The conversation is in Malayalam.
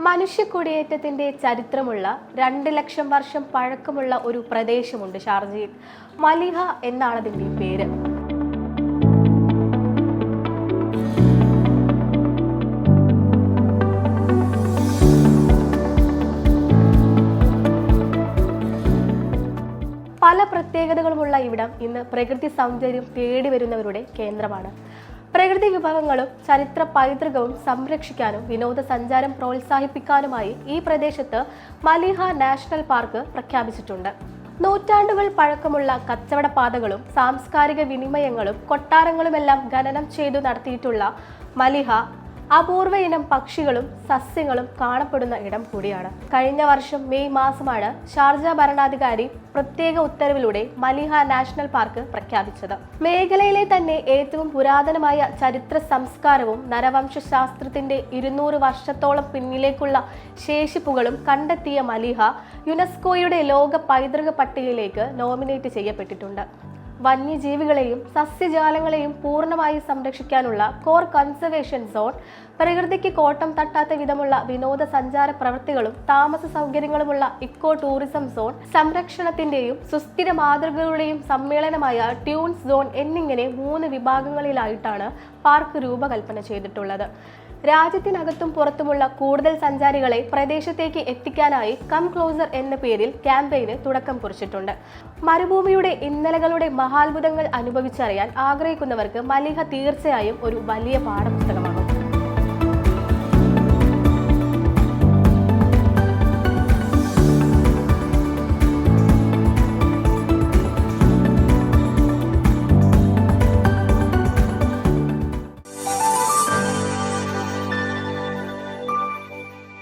മനുഷ്യ കുടിയേറ്റത്തിന്റെ ചരിത്രമുള്ള രണ്ട് ലക്ഷം വർഷം പഴക്കമുള്ള ഒരു പ്രദേശമുണ്ട് ഷാർജയിൽ. മലിഹ എന്നാണ് അതിന്റെ പേര്. പല പ്രത്യേകതകളുമുള്ള ഇവിടം ഇന്ന് പ്രകൃതി സൗന്ദര്യം തേടി വരുന്നവരുടെ കേന്ദ്രമാണ്. പ്രകൃതി വിഭവങ്ങളും ചരിത്ര പൈതൃകവും സംരക്ഷിക്കാനും വിനോദസഞ്ചാരം പ്രോത്സാഹിപ്പിക്കാനുമായി ഈ പ്രദേശത്ത് മലിഹ നാഷണൽ പാർക്ക് പ്രഖ്യാപിച്ചിട്ടുണ്ട്. നൂറ്റാണ്ടുകൾ പഴക്കമുള്ള കച്ചവടപാതകളും സാംസ്കാരിക വിനിമയങ്ങളും കൊട്ടാരങ്ങളുമെല്ലാം ഖനനം ചെയ്തു നടത്തിയിട്ടുള്ള മലിഹ അപൂർവ ഇനം പക്ഷികളും സസ്യങ്ങളും കാണപ്പെടുന്ന ഇടം കൂടിയാണ്. കഴിഞ്ഞ വർഷം മെയ് മാസമാണ് ഷാർജ ഭരണാധികാരി പ്രത്യേക ഉത്തരവിലൂടെ മലിഹ നാഷണൽ പാർക്ക് പ്രഖ്യാപിച്ചത്. മേഖലയിലെ തന്നെ ഏറ്റവും പുരാതനമായ ചരിത്ര സംസ്കാരവും നരവംശ ശാസ്ത്രത്തിന്റെ ഇരുന്നൂറ് വർഷത്തോളം പിന്നിലേക്കുള്ള ശേഷിപ്പുകളും കണ്ടെത്തിയ മലിഹ യുനെസ്കോയുടെ ലോക പൈതൃക പട്ടികയിലേക്ക് നോമിനേറ്റ് ചെയ്യപ്പെട്ടിട്ടുണ്ട്. വന്യജീവികളെയും സസ്യജാലങ്ങളെയും പൂർണമായി സംരക്ഷിക്കാനുള്ള കോർ കൺസർവേഷൻ സോൺ പ്രകൃതിക്ക് കോട്ടം തട്ടാത്ത വിധമുള്ള വിനോദസഞ്ചാര പ്രവൃത്തികളും താമസ സൗകര്യങ്ങളുമുള്ള ഇക്കോ ടൂറിസം സോൺ സംരക്ഷണത്തിന്റെയും സുസ്ഥിര മാതൃകകളുടെയും സമ്മേളനമായ ട്യൂൺസ് സോൺ എന്നിങ്ങനെ മൂന്ന് വിഭാഗങ്ങളിലായിട്ടാണ് പാർക്ക് രൂപകൽപ്പന ചെയ്തിട്ടുള്ളത്. രാജ്യത്തിനകത്തും പുറത്തുമുള്ള കൂടുതൽ സഞ്ചാരികളെ പ്രദേശത്തേക്ക് എത്തിക്കാനായി കം ക്ലോസർ എന്ന പേരിൽ ക്യാമ്പയിന് തുടക്കം കുറിച്ചിട്ടുണ്ട്. മരുഭൂമിയുടെ ഇന്നലകളുടെ മഹാത്ഭുതങ്ങൾ അനുഭവിച്ചറിയാൻ ആഗ്രഹിക്കുന്നവർക്ക് മലിഹ തീർച്ചയായും ഒരു വലിയ പാഠപുസ്തകമാണ്.